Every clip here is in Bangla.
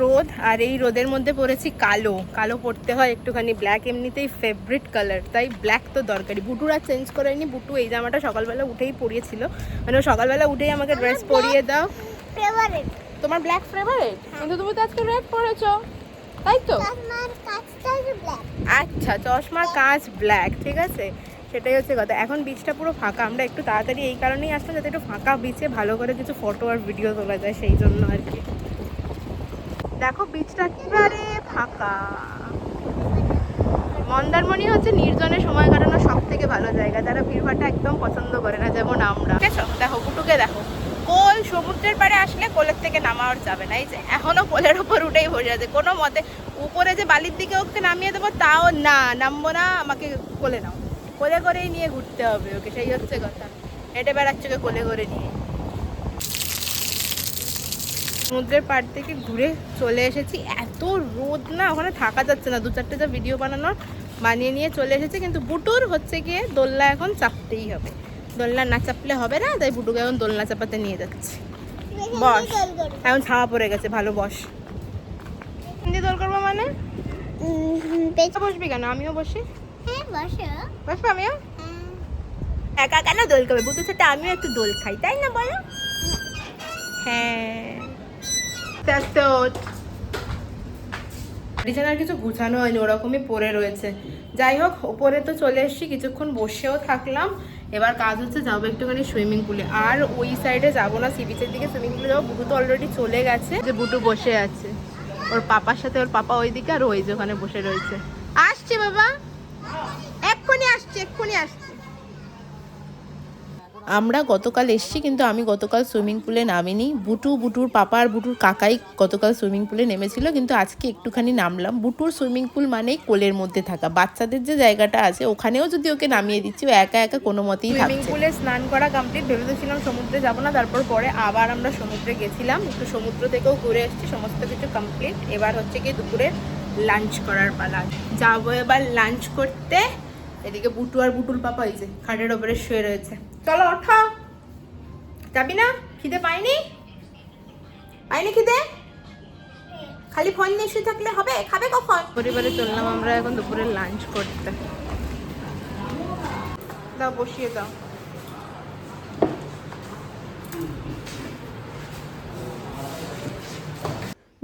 রোদ আর এই রোদের মধ্যে পরেছি কালো। কালো পরতে হয় একটুখানি ব্ল্যাক এমনিতেই ফেভারিট কালার তাই ব্ল্যাক তো দরকারি বুটুর আর চেঞ্জ করেনি বুটু এই জামাটা সকালবেলা উঠেই পরিয়েছিল। মানে সকালবেলা উঠেই আমাকে ড্রেস পরিয়ে দাও। তোমার ব্ল্যাক ফেভারিট কিন্তু তুমি তো আজকে রেড পরেছো। তাই তো? আমার কাজটা ব্ল্যাক আচ্ছা চশমার কাঁচ ব্ল্যাক ঠিক আছে? সেটাই হচ্ছে কথা। এখন বিচটা পুরো ফাঁকা। আমরা একটু তাড়াতাড়ি এই কারণেই আসলাম যাতে একটু ফাঁকা বিচে ভালো করে কিছু ফটো আর ভিডিও তোলা যায় সেই জন্য আর কি। দেখো বিচটা একেবারে ফাঁকা। মন্দারমণি হচ্ছে নির্জনে সময় কাটানোর সব থেকে ভালো জায়গা। যারা ভিড়ভাড়টা একদম পছন্দ করে না, যেমন আমরা। দেখো, কুটুকে দেখো। কোল সমুদ্রের পাড়ে আসলে কোলের থেকে নামাও যাবে না। এই যে, এখনও কোলের উপর উঠেই বসে আছে। কোনো মতে উপরে যে বালির দিকে ওকে নামিয়ে দেবো, তাও না, নামবো না, আমাকে কোলে নাও কোলে করেই নিয়ে ঘুরতে হবে ওকে, সেই হচ্ছে কথা। হেঁটে বেড়াচ্ছে ওকে কোলে করে নিয়ে। সমুদ্রের পাড় থেকে ঘুরে চলে এসেছি। এত রোদ না ওখানে থাকা যাচ্ছে না। দু চারটে যা ভিডিও বানানোর বানিয়ে নিয়ে চলে এসেছি কিন্তু বুটুর হচ্ছে গিয়ে দোলনা এখন চাপতেই হবে। দোলনা না চাপলে হবে না তাই বুটুকে এখন দোলনা চাপাতে নিয়ে যাচ্ছে। বস এখন ছাওয়া পড়ে গেছে ভালো বস। হিন্দি দোল করব মানে? বসবি কেন? আমিও বসি? হ্যাঁ বসো। বসবো আমিও? হ্যাঁ। একা কেন দোল করবে? বুতুর সাথে আমিও একটু দোল খাই তাই না বলো? হ্যাঁ। তো বিছানার কিছু গুছানো হয়নি ওরকমই পড়ে রয়েছে। যাই হোক ওপরে তো চলে এসেছি কিছুক্ষণ বসেও থাকলাম। এবার কাজ হচ্ছে যাব একটুখানি সুইমিং পুলে। আর ওই সাইডে যাব না সি বিচের দিকে সুইমিং পুলে যাব। বুটু তো অলরেডি চলে গেছে। যে বুটু বসে আছে। ওর পাপার সাথে ওর পাপা ওই দিকে আর ওই যে ওখানে বসে রয়েছে। আসছে বাবা। এক্ষুনি আসছে এক্ষুনি আসছে। আমরা গতকাল এসেছি কিন্তু আমি গতকাল সুইমিং পুলে নামিনি। বুটু বুটুর পাপা আর বুটুর কাকাই গতকাল সুইমিং পুলে নেমেছিল কিন্তু আজকে একটুখানি নামলাম। বুটুর সুইমিং পুল মানেই কোলের মধ্যে থাকা। বাচ্চাদের যে জায়গাটা আছে ওখানেও যদি ওকে নামিয়ে দিচ্ছি ও একা একা কোনো মতেই সুইমিং পুলে স্নান করা কমপ্লিট ভেবেছিলাম সমুদ্রে যাব না তারপর পরে আবার আমরা সমুদ্রে গেছিলাম। একটু সমুদ্র থেকেও ঘুরে এসেছি সমস্ত কিছু কমপ্লিট এবার হচ্ছে কি দুপুরে লাঞ্চ করার পালা। যাব এবার লাঞ্চ করতে। এদিকে বুটু আর বুটুল পাপা যে খাটের ওপরে শুয়ে রয়েছে। চলো ওঠা। যাবি না? খিদে পাইনি? পাইনি খিদে? খালি ফোন নিয়ে শুয়ে থাকলে হবে? খাবে কখন? পরিবারে চললাম আমরা এখন দুপুরে লাঞ্চ করতে। দাও বসিয়ে দাও।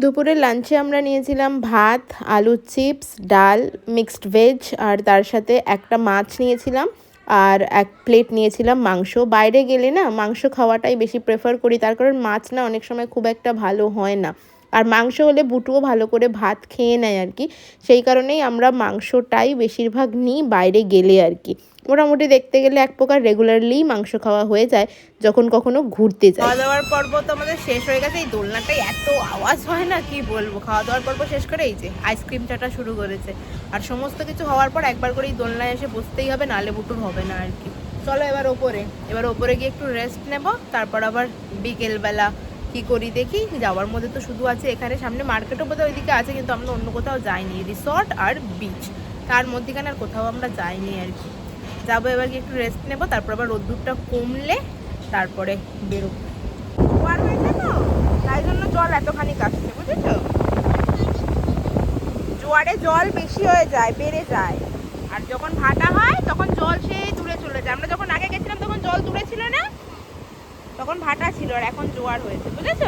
দুপুরের লাঞ্চে আমরা নিয়েছিলাম ভাত আলু চিপস ডাল মিক্সড ভেজ আর তার সাথে একটা মাছ নিয়েছিলাম। আর এক প্লেট নিয়েছিলাম মাংস। বাইরে গেলে না মাংস খাওয়াটাই বেশি প্রেফার করি, তার কারণ মাছ না অনেক সময় খুব একটা ভালো হয় না। আর মাংস হলে বুটুও ভালো করে ভাত খেয়ে নেয় আর কি। সেই কারণেই আমরা মাংসটাই বেশিরভাগ নিই বাইরে গেলে আর কি। মোটামুটি দেখতে গেলে এক প্রকার রেগুলারলি মাংস খাওয়া হয়ে যায়, যখন কখনো ঘুরতে যাই। খাওয়া দাওয়ার পর্ব তো আমাদের শেষ হয়ে গেছে, এই দোলনাটাই এত আওয়াজ হয় না, কি বলব? খাওয়া দাওয়ার পর্ব শেষ করে এই যে আইসক্রিম চাটা শুরু করেছে। আর সমস্ত কিছু হওয়ার পর একবার করে এই দোলনায় এসে বসতেই হবে নালে বুটুর হবে না আর কি। চলো এবার ওপরে এবার ওপরে গিয়ে একটু রেস্ট নেব, তারপর আবার বিকেলবেলা কি করি দেখি? যাওয়ার মধ্যে তো শুধু আছে এখানে, সামনে মার্কেটও বোধহয় ওইদিকে আছে, কিন্তু আমরা অন্য কোথাও যাইনি রিসর্ট আর বিচ তার মধ্যেখানে আর কোথাও আমরা যাইনি আর কি। যাব এবার একটু রেস্ট নেব, তারপর আবার রোদ্দুরটা কমলে তারপরে হয়েছে তো? তাই জন্য জল এতখানি কাটছে, বুঝেছ? জোয়ারে জল বেশি হয়ে যায়, বেড়ে যায়। আর যখন ভাটা হয়, তখন জল সেই দূরে চলে যায়। আমরা যখন আগে গেছিলাম, তখন জল দূরে ছিল না? তখন ভাটা ছিল আর এখন জোয়ার হয়েছে বুঝেছ?